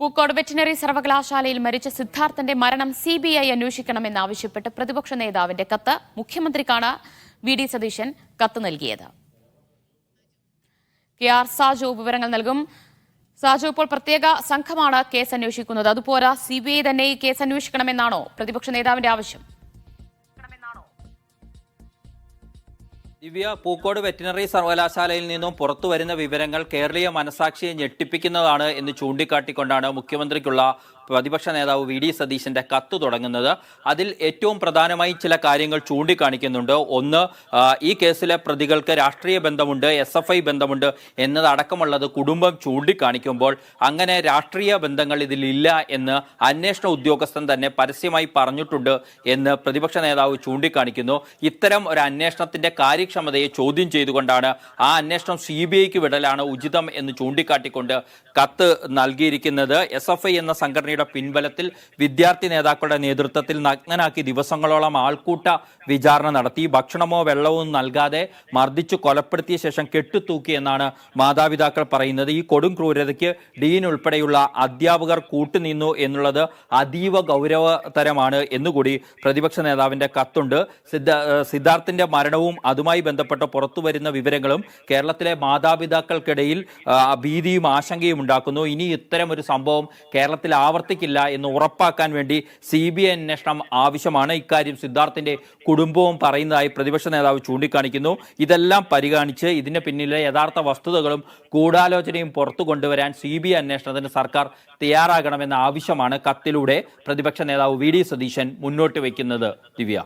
Pookode veterinary സർവകലാശാലയിൽ മരിച്ച സിദ്ധാർത്ഥന്റെ മരണം സി ബി ഐ അന്വേഷിക്കണമെന്നാവശ്യപ്പെട്ട് പ്രതിപക്ഷ നേതാവിന്റെ കത്ത് മുഖ്യമന്ത്രിക്കാണ് വി ഡി സതീശൻ കത്ത് നൽകിയത്. കെ ആർ സാജു വിവരങ്ങൾ നൽകും. സാജു ഇപ്പോൾ പ്രത്യേക സംഘമാണ് കേസ് അന്വേഷിക്കുന്നത്. അതുപോലെ സി ബി ഐ തന്നെ ഈ കേസ് അന്വേഷിക്കണമെന്നാണോ പ്രതിപക്ഷ നേതാവിന്റെ ആവശ്യം? ദിവ്യ പൂക്കോട് വെറ്റിനറി സർവകലാശാലയിൽ നിന്നും പുറത്തു വരുന്ന വിവരങ്ങൾ കേരളീയ മനസാക്ഷിയെ ഞെട്ടിപ്പിക്കുന്നതാണ് എന്ന് ചൂണ്ടിക്കാട്ടിക്കൊണ്ടാണ് മുഖ്യമന്ത്രിക്കുള്ള പ്രതിപക്ഷ നേതാവ് വി. ഡി. സതീശന്റെ കത്ത് തുടങ്ങുന്നത്. അതിൽ ഏറ്റവും പ്രധാനമായി ചില കാര്യങ്ങൾ ചൂണ്ടിക്കാണിക്കുന്നുണ്ട്. ഒന്ന് ഈ കേസിലെ പ്രതികൾക്ക് രാഷ്ട്രീയ ബന്ധമുണ്ട് എസ് എഫ് ഐ ബന്ധമുണ്ട് എന്നതടക്കമുള്ളത് കുടുംബം ചൂണ്ടിക്കാണിക്കുമ്പോൾ അങ്ങനെ രാഷ്ട്രീയ ബന്ധങ്ങൾ ഇതിലില്ല എന്ന് അന്വേഷണ ഉദ്യോഗസ്ഥൻ തന്നെ പരസ്യമായി പറഞ്ഞിട്ടുണ്ട് എന്ന് പ്രതിപക്ഷ നേതാവ് ചൂണ്ടിക്കാണിക്കുന്നു. ഇത്തരം ഒരു അന്വേഷണത്തിന്റെ കാര്യക്ഷമതയെ ചോദ്യം ചെയ്തുകൊണ്ടാണ് ആ അന്വേഷണം സി ബി ഐക്ക് വിടലാണ് ഉചിതം എന്ന് ചൂണ്ടിക്കാട്ടിക്കൊണ്ട് കത്ത് നൽകിയിരിക്കുന്നത്. എസ് എഫ് ഐ എന്ന സംഘടനയുടെ പിൻബലത്തിൽ വിദ്യാർത്ഥി നേതാക്കളുടെ നേതൃത്വത്തിൽ നഗ്നനാക്കി ദിവസങ്ങളോളം ആൾക്കൂട്ട വിചാരണ നടത്തി. ഭക്ഷണമോ വെള്ളമോ നൽകാതെ മർദ്ദിച്ചു കൊലപ്പെടുത്തിയ ശേഷം കെട്ടിത്തൂക്കി എന്നാണ് മാതാപിതാക്കൾ പറയുന്നത്. ഈ കൊടും ക്രൂരതയ്ക്ക് ഡീൻ ഉൾപ്പെടെയുള്ള അധ്യാപകർ കൂട്ടുനിന്നു എന്നുള്ളത് അതീവ ഗൗരവതരമാണ് എന്നുകൂടി പ്രതിപക്ഷ നേതാവിന്റെ കത്തുണ്ട്. സിദ്ധാർത്ഥിന്റെ മരണവും അതുമായി ബന്ധപ്പെട്ട് പുറത്തു വരുന്ന വിവരങ്ങളും കേരളത്തിലെ മാതാപിതാക്കൾക്കിടയിൽ ഭീതിയും ആശങ്കയും ഉണ്ടാക്കുന്നു. ഇനി ഇത്തരം ഒരു സംഭവം കേരളത്തിൽ ആവർത്തിക്കില്ല എന്ന് ഉറപ്പാക്കാൻ വേണ്ടി സി ബി ഐ അന്വേഷണം ആവശ്യമാണ്. ഇക്കാര്യം സിദ്ധാർത്ഥിന്റെ കുടുംബവും പറയുന്നതായി പ്രതിപക്ഷ നേതാവ് ചൂണ്ടിക്കാണിക്കുന്നു. ഇതെല്ലാം പരിഗണിച്ച് ഇതിന് പിന്നിലെ യഥാർത്ഥ വസ്തുതകളും ഗൂഢാലോചനയും പുറത്തു കൊണ്ടുവരാൻ സി ബി ഐ അന്വേഷണത്തിന് സർക്കാർ തയ്യാറാകണമെന്ന ആവശ്യമാണ് കത്തിലൂടെ പ്രതിപക്ഷ നേതാവ് വി ഡി സതീശൻ മുന്നോട്ട് വയ്ക്കുന്നത്. ദിവ്യ.